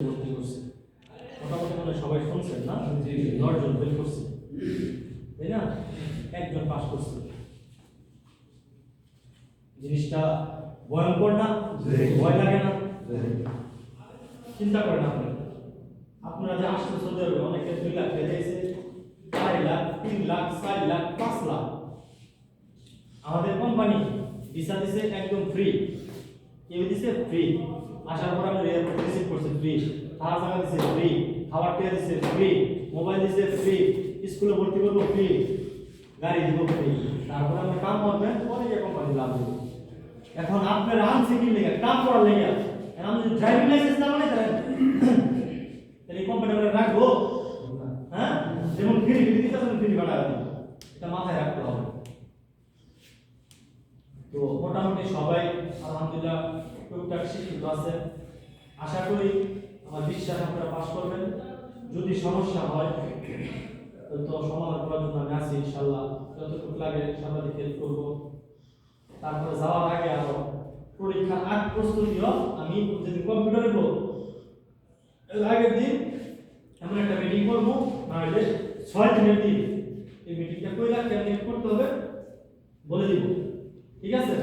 ভর্তি করছে। মোটামুটি মানে সবাই শুনছেন না? দশজন ফেল করছে। তাই না? একজন পাস করছে। জিনিসটা ভয়ঙ্কর না? ভয় লাগে না? চিন্তা করেন আপনি। আপনারা যে আসতে চলতে হবে অনেকে দুই লাখ পেয়েছে আড়াই লাখ তিন লাখ চার লাখ পাঁচ লাখ। আমাদের কোম্পানি ভিসা দিছে একদম ফ্রি কেউ দিছে ফ্রি আসার পর আমি রিসিভ করছি ফ্রি থাকার জায়গা দিছে ফ্রি খাবার টেয়া দিছে ফ্রি মোবাইল দিছে ফ্রি স্কুলে ভর্তি করব ফ্রি গাড়ি দিব ফ্রি তারপরে আমরা কাম করবেন গিয়ে কোম্পানি লাভ দেবো এখন আপনার আনছে কি লেগে? কাম করার লেগে আমি যদি ড্রাইভিং লাইসেন্স না বানাই, তাহলে কোম্পানি আমরা রাখব। হ্যাঁ? যেমন ফ্রি ফ্রি দিতে ফ্রি বানাবে এটা মাথায় রাখতে হবে তো মোটামুটি সবাই আলহামদুলিল্লাহ টুকটাক শিক্ষিত আছে। আশা করি আমার বিশ্বাস আপনারা পাশ করবেন। যদি সমস্যা হয়, তো সমাধান করার জন্য আমি আছি ইনশাল্লাহ যতটুকু লাগে সাংবাদিক হেল্প করব। তারপরে যাওয়ার আগে আরও পরীক্ষার আগ প্রস্তুতিও আমি যদি কম্পিউটার এর আগের দিন এমন একটা মিটিং করব নাহলে ছয় দিনের দিন। এই মিটিংটা করে রাখতে করতে হবে, বলে দিব। ঠিক আছে?